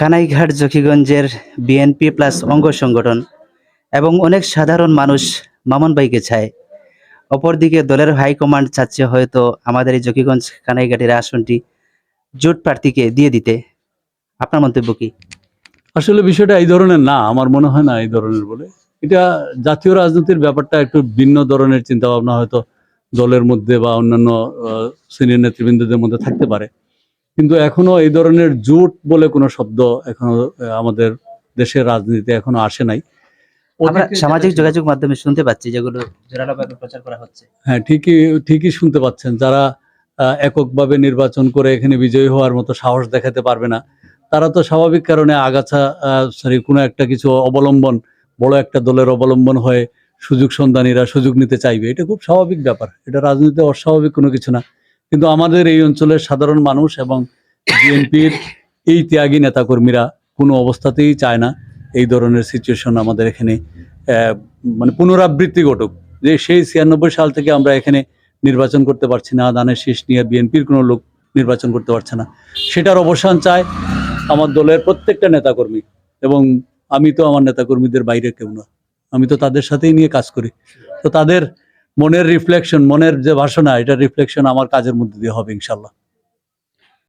Kanaighat জকিগঞ্জের BNP plus অঙ্গ সংগঠন এবং অনেক সাধারণ মানুষ মামুন ভাইকে চায় অপরদিকে দলের হাইকমান্ড চাচ্ছে হয়তো আমাদের এই জকিগঞ্জ কানাইঘাটের আসনটি জোট প্রার্থীকে দিয়ে দিতে। আপনার মন্তব্য কি? আসলে বিষয়টা এই ধরনের না, আমার মনে হয় না এই ধরনের বলে। এটা জাতীয় রাজনীতির ব্যাপারটা একটু ভিন্ন ধরনের চিন্তা ভাবনা হয়তো দলের মধ্যে বা অন্যান্য সিনিয়র নেতৃবৃন্দদের মধ্যে থাকতে পারে। কিন্তু এখনও এই ধরনের জোট বলে কোনো শব্দ এখনও আহ, আমাদের দেশের রাজনীতিতে এখনও আসে নাই। আমরা সামাজিক যোগাযোগ মাধ্যমে শুনতে পাচ্ছি যেগুলো জোরালোভাবে প্রচার করা হচ্ছে। হ্যাঁ ঠিকই ঠিকই শুনতে পাচ্ছেন। যারা আহ, এককভাবে নির্বাচন করে এখানে বিজয়ী হওয়ার মতো সাহস দেখাতে পারবে না তারা তো স্বাভাবিক কারণে আগাছা সরি কোনো একটা কিছু অবলম্বন বড় একটা দলের অবলম্বন হয়ে সুযোগ সন্ধানীরা সুযোগ নিতে চাইবে। এটা খুব স্বাভাবিক ব্যাপার। এটা রাজনীতিতে অস্বাভাবিক কোনো কিছু না। কিন্তু আমাদের এই অঞ্চলের সাধারণ মানুষ এবং বিএনপির এই ত্যাগী নেতাকর্মীরা কোনো অবস্থাতেই চায় না এই ধরনের সিচুয়েশন আমাদের এখানে মানে পুনরাবৃত্তি ঘটুক। যে সেই ছিয়ানব্বই সাল থেকে আমরা এখানে নির্বাচন করতে পারছি না দানের শেষ নিয়ে বিএনপির কোনো লোক নির্বাচন করতে পারছে না। সেটার অবসান চায় আমার দলের প্রত্যেকটা নেতাকর্মী এবং আমি তো আমার নেতাকর্মীদের বাইরে কেউ না। আমি তো তাদের সাথেই নিয়ে কাজ করি। তো তাদের মনের রিফ্লেকশন মনের যে বাসনা এটা রিফ্লেকশন আমার কাজের মধ্যে দিয়ে হবে ইনশাল্লাহ